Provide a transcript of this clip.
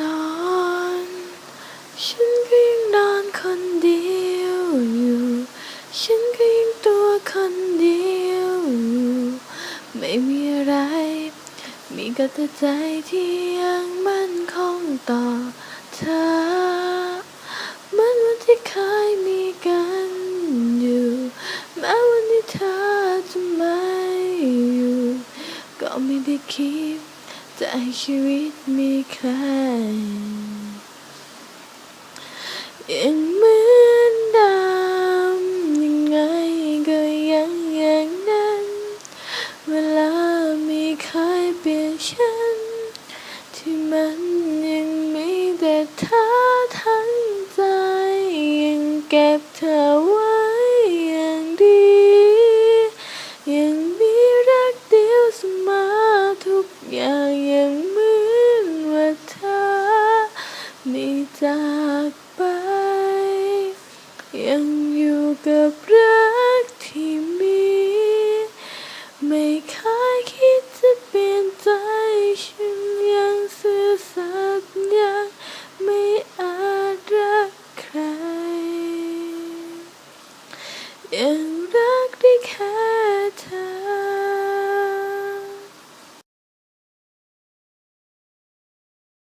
นานฉันก็ยังนอนคนเดียวอยู่ ฉันก็ยังตัวคนเดียวอยู่ ไม่มีอะไร มีก็แต่ใจที่ยังมั่นคงต่อเธอเหมือนวันที่เคยมีกันอยู่ แม้วันนี้เธอจะไม่อยู่ ก็ไม่ได้คิด จะให้ชีวิตมีใครยังเหมือนเดิมยังไงก็ยังอย่างนั้น เวลามีใครเปลี่ยนฉัน ที่มันยังมีแต่เธอทั้งใจยังเก็บเธอไว้ กอย่างยังเหมือนว่าเธอไม่จากไป ยังอยู่กับรักที่มี ไม่เคยคิดจะเปลี่ยนใจฉันยังซื่อสัตย์ยังไม่อาจรักใครยัง